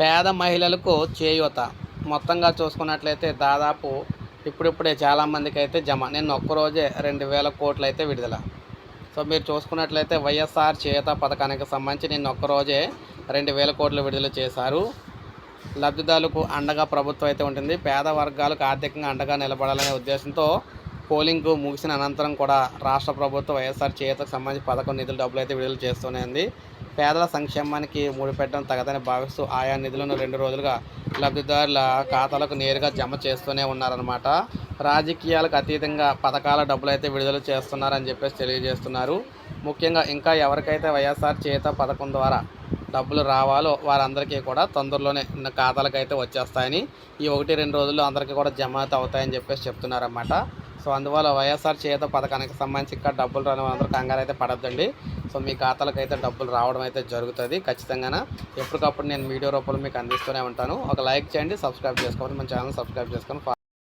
పేద మహిళలకు చేయూత. మొత్తంగా చూసుకున్నట్లయితే దాదాపు ఇప్పుడిప్పుడే చాలామందికి అయితే జమ. నిన్న ఒక్కరోజే రెండు వేల కోట్లు అయితే విడుదల. సో మీరు చూసుకున్నట్లయితే వైఎస్ఆర్ చేయూత పథకానికి సంబంధించి నిన్న ఒక్కరోజే రెండు వేల కోట్లు విడుదల చేశారు. లబ్ధిదారులకు అండగా ప్రభుత్వం అయితే ఉంటుంది. పేద వర్గాలకు ఆర్థికంగా అండగా నిలబడాలనే ఉద్దేశంతో పోలింగ్ ముగిసిన అనంతరం కూడా రాష్ట్ర ప్రభుత్వం వైఎస్ఆర్ చేతకు సంబంధించి పథకం నిధులు డబ్బులు అయితే విడుదల చేస్తూనే ఉంది. పేదల సంక్షేమానికి ముడిపెట్టడం తగదని భావిస్తూ ఆయా నిధులను రెండు రోజులుగా లబ్ధిదారుల ఖాతాలకు నేరుగా జమ చేస్తూనే ఉన్నారనమాట రాజకీయాలకు అతీతంగా పథకాల డబ్బులు అయితే విడుదల చేస్తున్నారని చెప్పేసి తెలియజేస్తున్నారు. ముఖ్యంగా ఇంకా ఎవరికైతే వైఎస్ఆర్ చేత పథకం ద్వారా డబ్బులు రావాలో వారందరికీ కూడా తొందరలోనే ఉన్న ఖాతాలకు అయితే వచ్చేస్తాయని ఈ ఒకటి రెండు రోజుల్లో అందరికీ కూడా జమ అయితే అవుతాయని చెప్పేసి చెప్తున్నారన్నమాట. సో అందువల్ల వైఎస్ఆర్ చేత పథకానికి సంబంధించి ఇంకా డబ్బులు రాని అందరూ కంగారు అయితే పడద్దండి. సో మీ ఖాతాలకు అయితే డబ్బులు రావడం అయితే జరుగుతుంది ఖచ్చితంగా ఎప్పటికప్పుడు నేను వీడియో రూపంలో మీకు అందిస్తూనే ఉంటాను. ఒక లైక్ చేయండి సబ్స్క్రైబ్ చేసుకోండి మన ఛానల్ సబ్స్క్రైబ్ చేసుకొని